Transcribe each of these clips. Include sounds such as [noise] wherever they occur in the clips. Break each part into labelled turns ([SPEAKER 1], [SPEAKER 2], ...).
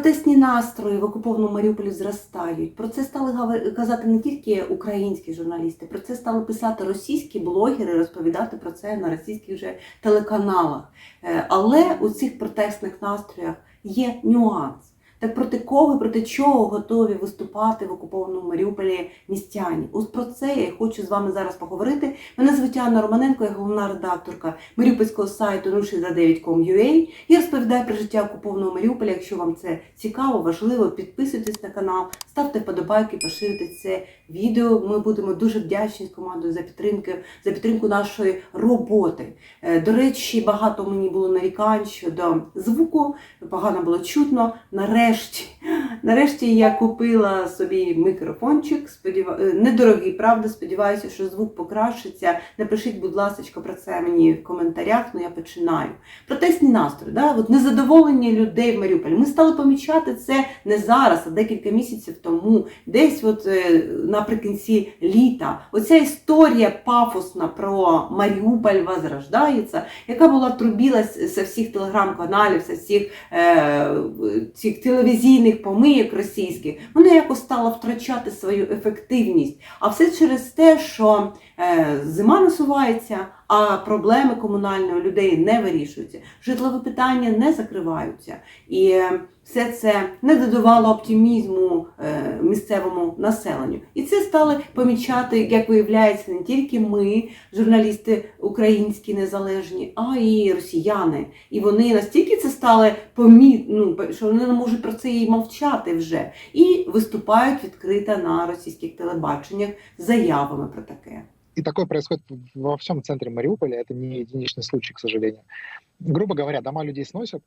[SPEAKER 1] Протестні настрої в окупованому Маріуполі зростають. Про це стали казати не тільки українські журналісти, про це стали писати російські блогери, розповідати про це на російських вже телеканалах. Е, Але у цих протестних настроях є нюанс. Так проти кого, проти чого готові виступати в окупованому Маріуполі містяні? Ось про це я хочу з вами зараз поговорити. Мене звуть Анна Романенко, я головна редакторка маріупольського сайту 069.com.ua і розповідаю про життя окупованого Маріуполя. Якщо вам це цікаво, важливо, підписуйтесь на канал, ставте вподобайки, поширюйте це відео. Ми будемо дуже вдячні з командою за підтримку, за підтримку нашої роботи. Е, До речі, багато мені було нарікань щодо звуку, погано було чутно. Нарешті, нарешті я купила собі мікрофончик. Сподіва... е, Недорогий, правда. Сподіваюся, що звук покращиться. Напишіть, будь ласка, про це мені в коментарях. Ну я починаю. Протестні настрої, да? От незадоволення людей в Маріуполі. Ми стали помічати це не зараз, а декілька місяців тому, десь от е, наприкінці літа. Оця історія пафосна про Маріуполь возрождається, яка була трубілась з всіх телеграм-каналів, з всіх е, цих телевізійних помийок російських, вона якось стала втрачати свою ефективність. А все через те, що е, зима насувається, а проблеми комунальної людей не вирішуються, житлові питання не закриваються. І е, все це не додавало оптимізму е, місцевому населенню. І це стали помічати, як виявляється, не тільки ми, журналісти українські незалежні, а й росіяни. І вони настільки це стали поміт, ну, що вони не можуть про це і мовчати вже. І виступають відкрито на російських телебаченнях заявами про таке.
[SPEAKER 2] И такое происходит во всем центре Мариуполя. Это не единичный случай, к сожалению. Грубо говоря, дома людей сносят,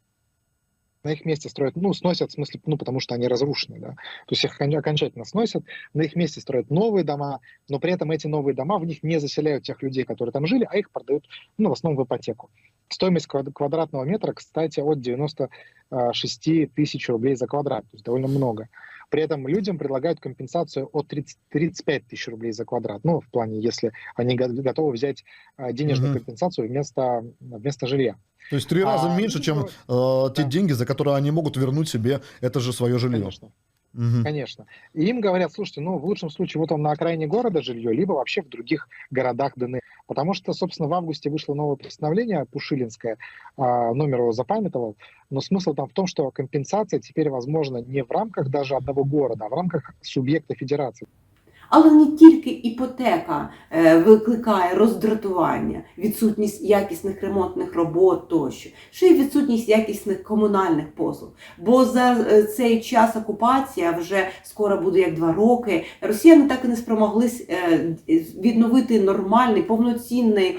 [SPEAKER 2] на их месте строят, ну, сносят, в смысле, ну, потому что они разрушены, да. То есть их окон- окончательно сносят, на их месте строят новые дома, но при этом эти новые дома, в них не заселяют тех людей, которые там жили, а их продают, ну, в основном в ипотеку. Стоимость квад- квадратного метра, кстати, от 96 тысяч рублей за квадрат, то есть довольно много. При этом людям предлагают компенсацию от 30, 35 тысяч рублей за квадрат. Ну, в плане, если они го- готовы взять а, денежную
[SPEAKER 3] Мгм.
[SPEAKER 2] компенсацию вместо, вместо жилья.
[SPEAKER 3] То есть три раза
[SPEAKER 2] А,
[SPEAKER 3] меньше, чем
[SPEAKER 2] ну,
[SPEAKER 3] э, те
[SPEAKER 2] да.
[SPEAKER 3] деньги, за которые они могут вернуть себе это же свое жилье.
[SPEAKER 2] Конечно.
[SPEAKER 3] Мгм.
[SPEAKER 2] Конечно. И им говорят, слушайте, ну, в лучшем случае, вот он на окраине города жилье, либо вообще в других городах ДНР. Потому что, собственно, в августе вышло новое постановление Пушилинское, а, номер его запамятовал, но смысл там в том, что компенсация теперь возможна не в рамках даже одного города, а в рамках субъекта федерации.
[SPEAKER 1] Але не тільки іпотека е, викликає роздратування, відсутність якісних ремонтних робот тощо, ще й відсутність якісних комунальних послуг. Бо за е, цей час окупації, а вже скоро буде як два роки, росіяни так і не спромоглись е, відновити нормальний, повноцінний,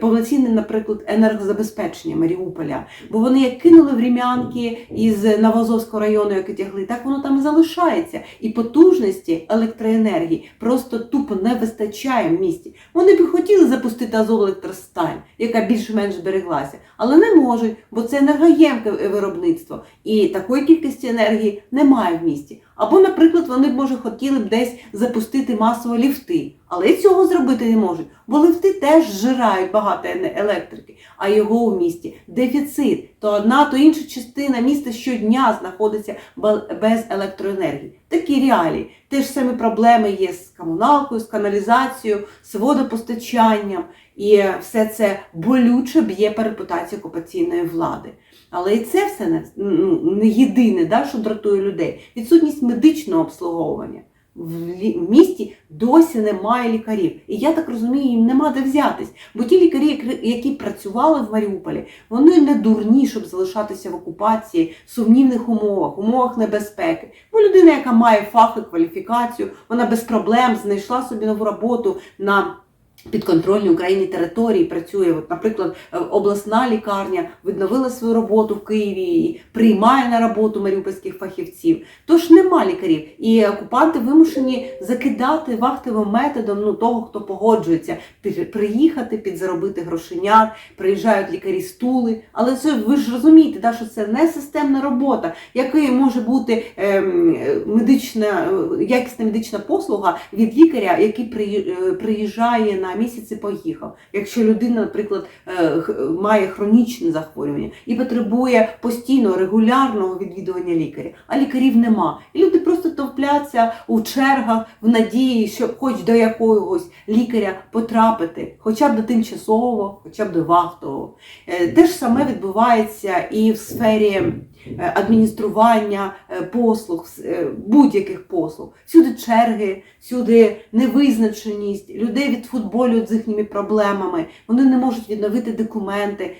[SPEAKER 1] повноцінне, наприклад, енергозабезпечення Маріуполя. Бо вони як кинули в рім'янки із Новозовського району, як і тягли, так воно там і залишається. І потужності електроенергії просто тупо не вистачає в місті. Вони б хотіли запустити Азовелектросталь, яка більш-менш збереглася, але не можуть, бо це енергоємке виробництво. І такої кількості енергії немає в місті. Або, наприклад, вони б може хотіли б десь запустити масово ліфти, але цього зробити не можуть, бо ліфти теж зжирають багато електрики, а його у місті дефіцит. То одна, то інша частина міста щодня знаходиться без електроенергії. Такі реалії. Те ж самі проблеми є з комуналкою, з каналізацією, з водопостачанням. І все це болюче б'є по репутації окупаційної влади. Але і це все не, ну, не єдине, да, що дратує людей. Відсутність медичного обслуговування. В місті досі немає лікарів. І я так розумію, їм нема де взятись. Бо ті лікарі, які- які працювали в Маріуполі, вони не дурні, щоб залишатися в окупації в сумнівних умовах, умовах небезпеки. Бо людина, яка має фах і кваліфікацію, вона без проблем знайшла собі нову роботу на підконтрольній Україні території працює. От, наприклад, е, обласна лікарня відновила свою роботу в Києві і приймає на роботу маріупольських фахівців. Тож нема лікарів. І окупанти вимушені закидати вахтовим методом ну, того, хто погоджується приїхати, підзаробити грошенят, приїжджають лікарі стули. Але це ви ж розумієте, да, що це не системна робота, якою може бути ем, е, медична, якісна медична послуга від лікаря, який е, приїжджає на немає місяці, поїхав. Якщо людина, наприклад, е, має хронічне захворювання і потребує постійно регулярного відвідування лікаря, а лікарів нема. І люди просто товпляться у чергах в надії, що хоч до якогось лікаря потрапити, хоча б до тимчасового, хоча б до вахтового. Е, Те ж саме відбувається і в сфері адміністрування е, послуг, е, будь-яких послуг. Всюди черги, всюди невизначеність, людей відфутболюють з їхніми проблемами, вони не можуть відновити документи.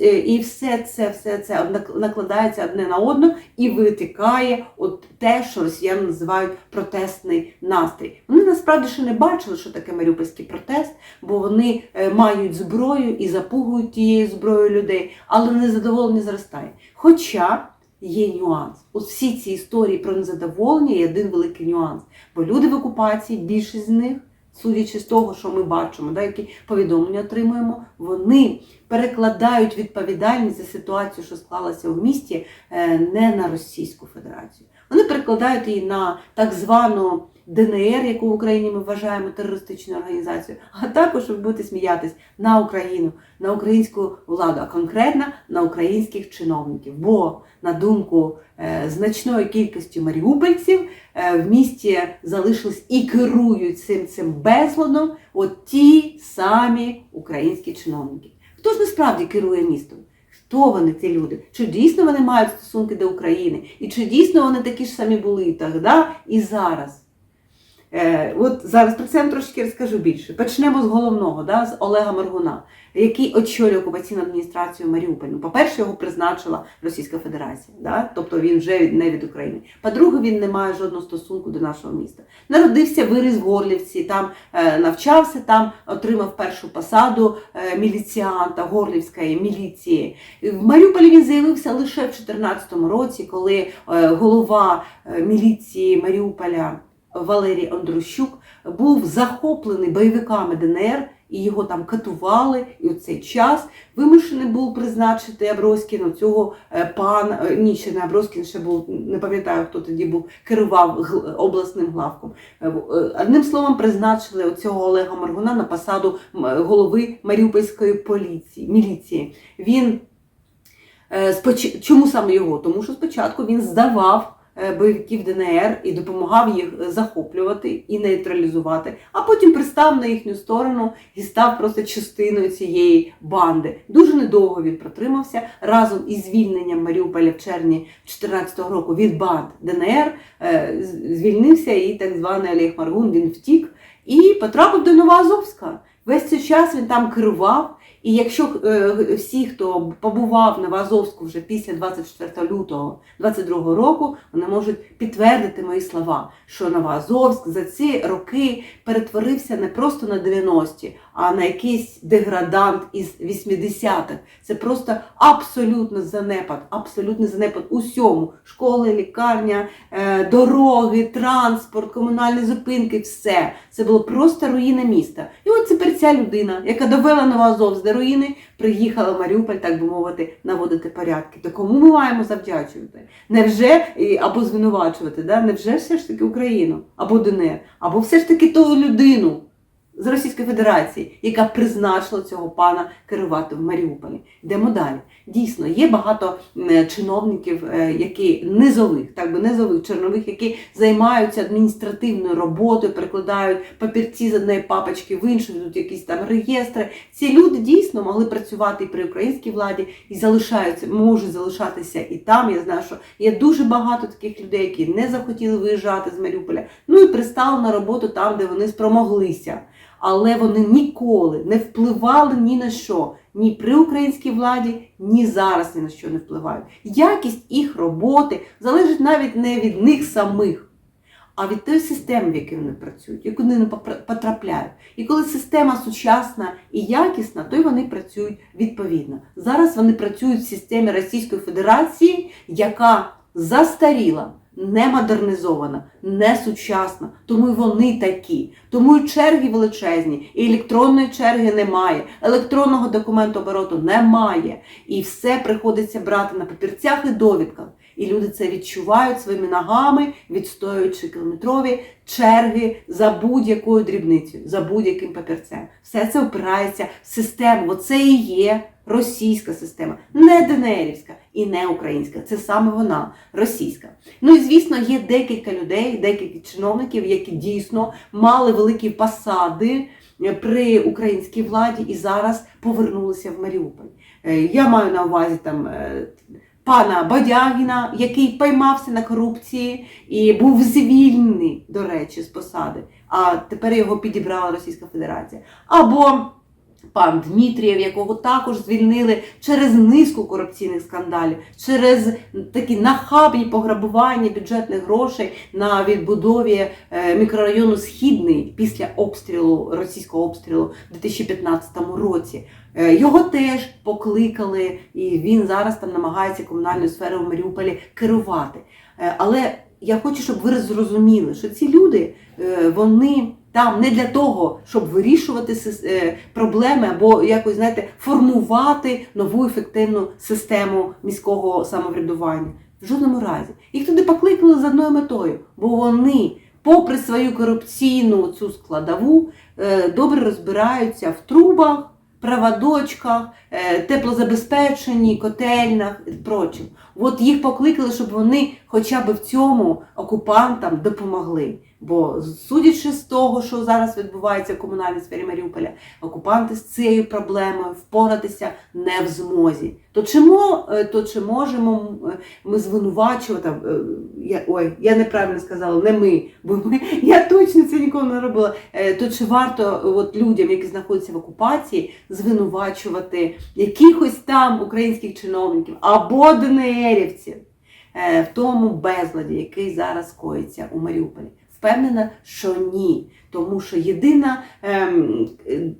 [SPEAKER 1] Е, І все це, все це накладається одне на одне і витикає от те, що росіяни називають протестний настрій. Вони насправді ще не бачили, що таке маріупольський протест, бо вони е, мають зброю і запугують тією зброєю людей, але незадоволення зростає. Хоча є нюанс. От всі ці історії про незадоволення є один великий нюанс. Бо люди в окупації, більшість з них, судячи з того, що ми бачимо, да, які повідомлення отримуємо, вони перекладають відповідальність за ситуацію, що склалася в місті, е, не на Російську Федерацію. Вони перекладають її на так звану ДНР, яку в Україні ми вважаємо терористичною організацією, а також ви будете сміятись на Україну, на українську владу, а конкретно на українських чиновників. Бо на думку е, значної кількості маріупольців е, в місті залишились і керують цим цим безладом от ті самі українські чиновники. Хто ж насправді керує містом? Хто вони, ці люди? Чи дійсно вони мають стосунки до України? І чи дійсно вони такі ж самі були і тоді, і зараз? Е, от зараз про це я трошки розкажу більше. Почнемо з головного, да, з Олега Моргуна, який очолює окупаційну адміністрацію Маріуполя. Ну, по-перше, його призначила Російська Федерація, да? тобто він вже не від України. По-друге, він не має жодного стосунку до нашого міста. Народився, виріс в Горлівці, там е, навчався, там отримав першу посаду е, міліціанта Горлівської міліції. В Маріуполі він з'явився лише в 2014 році, коли голова міліції Маріуполя Валерій Андрущук був захоплений бойовиками ДНР. І його там катували, і у цей час вимушений був призначити Аброськіна цього е, пан е, ні, ще не Аброськін, ще був не пам'ятаю, хто тоді був керував обласним главком. Е, Одним словом, призначили оцього Олега Маргуна на посаду голови Маріупольської поліції міліції. Він чому саме його? Тому що спочатку він здавав бойовиків ДНР і допомагав їх е, захоплювати і нейтралізувати, а потім пристав на їхню сторону і став просто частиною цієї банди. Дуже недовго він протримався разом із звільненням Маріуполя в червні 2014 року від банд ДНР. е, Звільнився і так званий Олег Маргун він втік і потрапив до Новоазовська. Весь цей час він там керував. І якщо е, всі, хто побував на Новоазовську вже після 24 лютого 22 року, вони можуть підтвердити мої слова, що Новоазовськ за ці роки перетворився не просто на 90-ті, а на якийсь деградант із 80-х. Це просто абсолютно занепад, абсолютний занепад усьому. Школи, лікарня, е, дороги, транспорт, комунальні зупинки, все. Це було просто руїна міста. І от тепер ця людина, яка довела Новоазовськ до руїни, приїхала Маріуполь, так би мовити, наводити порядки. То кому ми маємо завдячувати? Невже або звинувачувати? Да? Невже все ж таки Україну або ДНР, або все ж таки ту людину з Російської Федерації, яка призначила цього пана керувати в Маріуполі? Йдемо далі. Дійсно, є багато чиновників, е, які низових, так би низових чорнових, які займаються адміністративною роботою, перекладають папірці з одної папочки в іншу, ведуть якісь там реєстри. Ці люди дійсно могли працювати і при українській владі, і залишаються, можуть залишатися і там. Я знаю, що є дуже багато таких людей, які не захотіли виїжджати з Маріуполя, ну і пристали на роботу там, де вони спромоглися. Але вони ніколи не впливали ні на що, ні при українській владі, ні зараз ні на що не впливають. Якість їх роботи залежить навіть не від них самих, а від тої системи, в якій вони працюють, яку вони попра- потрапляють. І коли система сучасна і якісна, то й вони працюють відповідно. Зараз вони працюють в системі Російської Федерації, яка застаріла. Не модернізована, не сучасна, тому й вони такі. Тому і черги величезні, і електронної черги немає, електронного документу обороту немає. І все приходиться брати на папірцях і довідках. І І люди це відчувають своїми ногами, відстоюючи кілометрові черги за будь-якою дрібницею, за будь-яким папірцем. Все це опирається в систему. Оце і є російська система, не ДНРівська і не українська. Це саме вона російська. Ну і звісно, є декілька людей, декілька чиновників, які дійсно мали великі посади е, при українській владі і зараз повернулися в Маріуполь. Е, Я маю на увазі там. е, Пана Бадягіна, який поймався на корупції і був звільнений, до речі, з посади, а тепер його підібрала Російська Федерація. Або пан Дмитрієв, якого також звільнили через низку корупційних скандалів, через такі нахабні пограбування бюджетних грошей на відбудові е, мікрорайону Східний після обстрілу російського обстрілу у 2015 році. Е, Його теж покликали, і він зараз там намагається комунальною сферою в Маріуполі керувати. Е, Але я хочу, щоб ви зрозуміли, що ці люди вони там не для того, щоб вирішувати е, проблеми або якось знаєте формувати нову ефективну систему міського самоврядування. В жодному разі. Їх туди покликали з одною метою, бо вони, попри свою корупційну цю складову, е, добре розбираються в трубах, проводочках, е, теплозабезпеченні, котельнях і прочим. От їх покликали, щоб вони хоча б в цьому окупантам допомогли. Бо судячи з того, що зараз відбувається в комунальній сфері Маріуполя, окупанти з цією проблемою впоратися не в змозі. То чи, е, то чи можемо е, ми звинувачувати? е, Я, ой, я неправильно сказала, не ми, бо ми, [laughs] я точно це ніколи не робила. То чи варто от людям, які знаходяться в окупації, звинувачувати якихось там українських чиновників або ДНРівців в тому безладі, який зараз коїться у Маріуполі? Впевнена, що ні. Тому що єдина ем,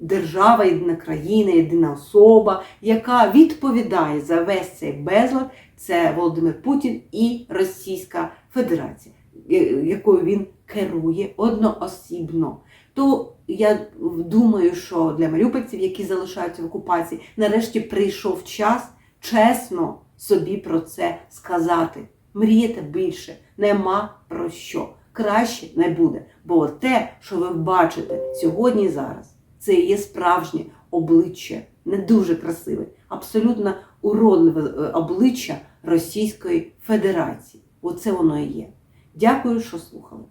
[SPEAKER 1] держава, єдина країна, єдина особа, яка відповідає за весь цей безлад, це Володимир Путін і Російська Федерація, е, якою він керує одноосібно. То я думаю, що для маріупольців, які залишаються в окупації, нарешті прийшов час чесно собі про це сказати. Мріяти більше, нема про що. Краще не буде. Бо те, що ви бачите сьогодні і зараз, це є справжнє обличчя, не дуже красиве, абсолютно уродливе е, обличчя Російської Федерації. Оце воно і є. Дякую, що слухали.